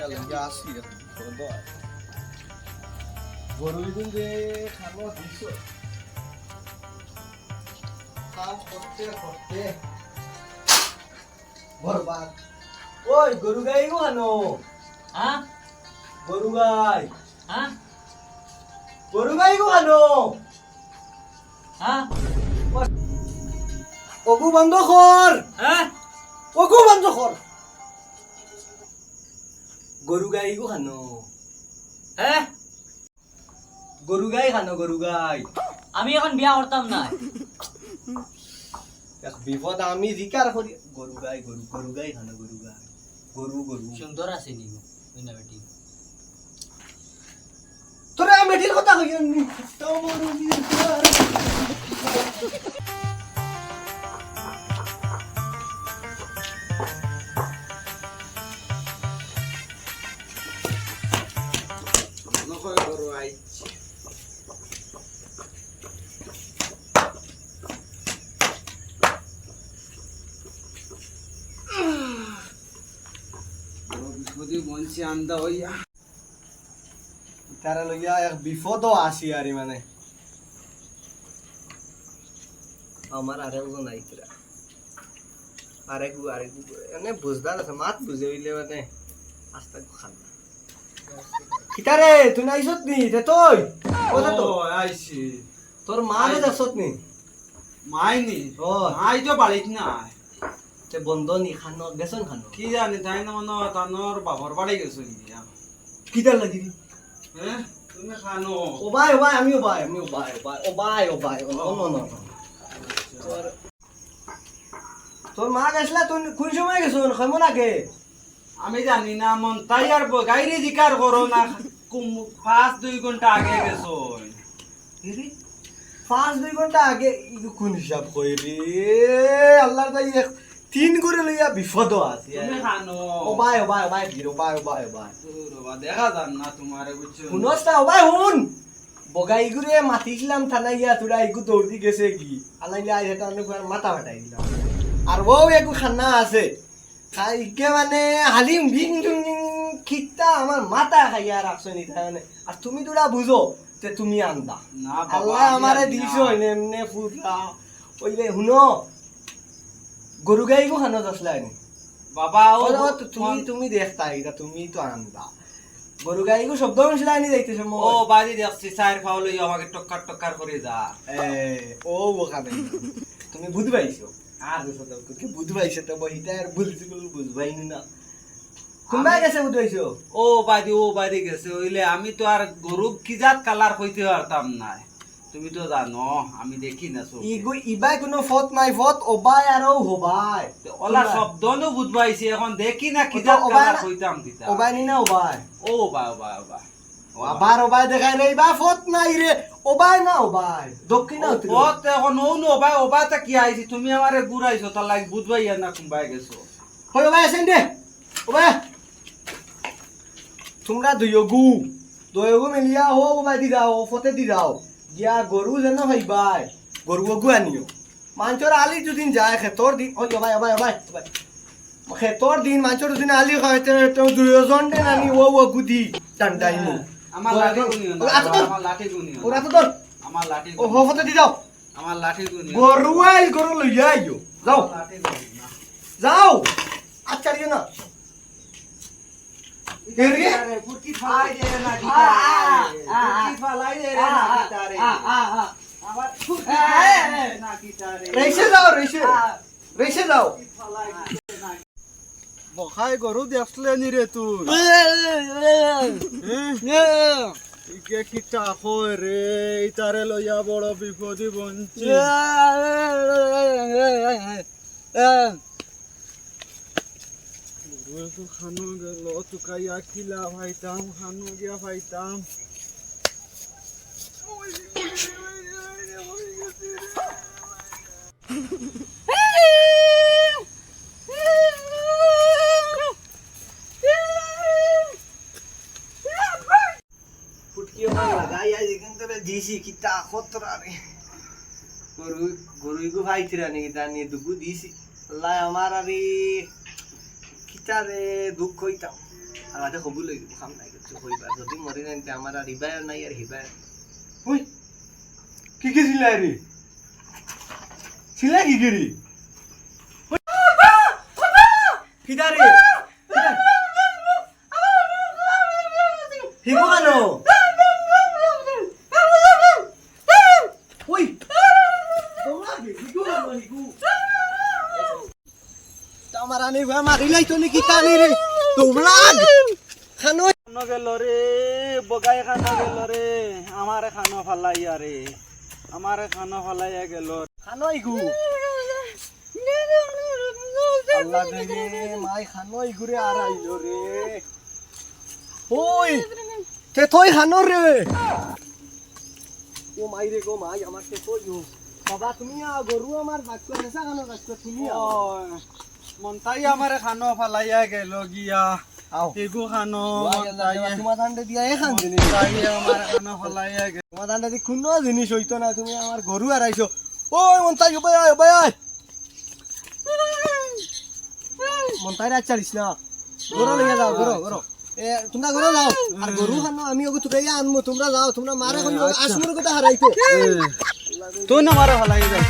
লইয়া গরু দিন যে খাব দিছ কাম করতে করতে। বরবাদ। ওই গরু গাই গো হানো। হ্যাঁ? গরু গাই। হ্যাঁ? গরু গাই গো হানো। হ্যাঁ? অগু বন্ধ কর। হ্যাঁ? অগু বন্ধ কর। গরু গাই গো হানো হ্যাঁ গরু গাই খানো গরু গাই। আমি এখন বিয়া করতাম না। বিপদ আমি জিকার করি গরু গাই গরু গরু গাই খানো গরু গাই। গরু গরু সুন্দর আছে নি? বুঝনা বেটি। তোরা মেটির কথা কই তো মরু মনছি আন্দা হইয়া তারা লইয়া এক বিপদ আসি আরে মানে আমার আর একজন আইতরা আরেক আরেক এনে বুঝদার আছে মাত বুঝে হইলে মানে আস্তা খান কিতারে তুই নাইছত নি? তে তুই। কথা তো। আইছি। তোর মা রে দেখছত নি? মাইনি ও। মাই তো বাড়িত নাই। তে বন্ধ নি খানো গেছন খানো কি জানি তাই না মনে হয় তানোর বাবার বাড়ি গেছো গিয়া কিতার লাগি হ্যাঁ তুমি খানো ও ভাই ও ভাই আমি ও ভাই আমি ও ভাই ও ভাই ও ভাই ও ভাই ও নো নো। তোর তোর মা গেছলা তুই কোন সময় গেছন? খাইমো নাকে আমি জানি না মন তাই আর গাইরে জিকার করো না। কুম- পাঁচ দুই ঘণ্টা আগে গেছো। পাঁচ দুই ঘণ্টা আগে কোন হিসাব কই রে আল্লাহ তাই এক তিন করে লইয়া বিপদ আছে। ও ভাই ও ভাই ও ভাই গিরো ভাই ও ভাই ও ভাই দেখা যান না তোমারে বুঝছ শুনস না ও ভাই শুন। বগাই গুরে মাতিছিলাম থানায় গিয়া তোরা ইগু দৌড়ি গেছে কি? আলাইলে আই এটা মাথা ফাটাই দিলাম আর ও একু খানা আছে। খাইকে মানে হালিম বিং জুং জিং খিতা আমার মাথা খাইয়া রাখছো নি তাই মানে আর তুমি তোরা বুঝো যে তুমি আন্দা। আল্লাহ আমারে দিছ এমনে ফুটলা ওইলে শুনো গরু গাই গো খানো দসলা নি বাবা ও তুমি তুমি দেখতা এটা তুমি তো আন্দা। গরু গাই গো শব্দ শুনছিলা নি ও বাড়ি দেখছি আমাকে টক্কার টক্কার করে যা। এ ও ওখানে তুমি বুঝ পাইছো আর দেশো তো কি বুঝ পাইছো তো বহিটা আর বুঝছি বল না। কোনবা গেছে বুঝ ও বাড়ি ও বাড়ি গেছে ওইলে আমি তো আর গরু কি জাত কালার হইতে পারতাম না। তুমি তো জানো আমি দেখি না সব ইগু ইবাই কোনো ফত নাই ফত ওবাই আর ও হবাই ওলা শব্দ নো বুঝবাইছি এখন দেখি না কি জাত কালার হইতাম কিতা ওবাই নি না ওবাই ও বা বা বা আবার ওবাই দেখাই রে ইবা ফত নাই রে। ওবাই না ওবাই দক্ষিণ ওত এখন ও নো ওবা ওবা তা কি আইছি? তুমি আমারে গুড়াইছো তার লাগি বুঝবাই না কুম্বাই গেছো। হই ওবাই আছেন দে ওবাই তোমরা দুইগু দুইগু মিলিয়া হো ওবাই দি ফতে দি যাও গিয়া গরু যেন ভাইবাই গরু গু আনিও। মাঞ্চর আলি দুদিন যায় খেতর দিন ওই ওবাই ওবাই ওবাই ওবাই খেতর দিন মাঞ্চর দুদিন আলি খাইতে তো দুইজন দেন আনি ও ও গুদি টান্ডাইমু আমার লাঠি গুনিও না আমার লাঠি গুনিও ওরা তো আমার লাঠি ও হো গুনিও ফতে দি যাও। আমার লাঠি গুনিও গরু আই গরু আইও। যাও। লাঠি গুনিও না যাও। আচ্ছা দিও না। ফুটকি ফালাই দে না ফালাই দে না রেসে যাও রেসে। রেসে যাও। ফালাই দে না বখাই গরু দেখলে নি রে তুই। ইকে খিটা কয় রে ইতারে লইয়া বড় বিপদি বঞ্চি একটু খানো খিলা ভাইতাম খানো ভাইতাম ফুটকি আমার লাগাই আই যেখান থেকে দিছি কিতা খতরা রে গরু গরু গু ভাইতিরা নি কিতা নি দুগু দিছি। আল্লাহ আমার আরে কিতা রে দুঃখ হইতাম। আর কবুল হয়ে গেল খাম নাই কিছু কইবা যদি মরি নাই আমার আর হিবায় নাই, আর হিবায় হুই, কি কি ছিলাই রে? ছিলাই কি গেরি কিদা রে? হিগু কেন ওই তোমরা হিগু কেন হিগু আনি ভাই মারিলাই তো নাকি টানি রে তোমরা খানো! খানো গেল রে বগাই খানো গেল রে আমারে খানো ফালাইয়া রে আমারে খানো ফালাইয়া গেল খানো ইগু! আল্লাহ রে মাই খানো ইগুরে আর আইলো রে ওই তে তুই খানো রে ও মাই রে গো মাই আমার তে বাবা তুমি গরু আমার বাচ্চা নেশা খানো বাচ্চা তুমি আও মন্তাই আমারে খানো ফালাইয়া গেল গিয়া। আও। এগু খানো তোমার ধানটা দিয়া এখান জিনিস মন্তাই খানো ফালাইয়া গেল। তোমার ধানটা দি কোনো জিনিস হইতো না তুমি আমার গরু হারাইছো ওই মন্তাই উপায় আয় মন্তাই রাত চালিস না। গরু লইয়া যাও গরু গরু এ তোমরা গরু যাও। আর গরু খানো আমি ওকে তুলে আনমু তোমরা যাও তোমরা মারে কোন আসমুর কথা হারাইতো তুই না মারে ফালাই যাই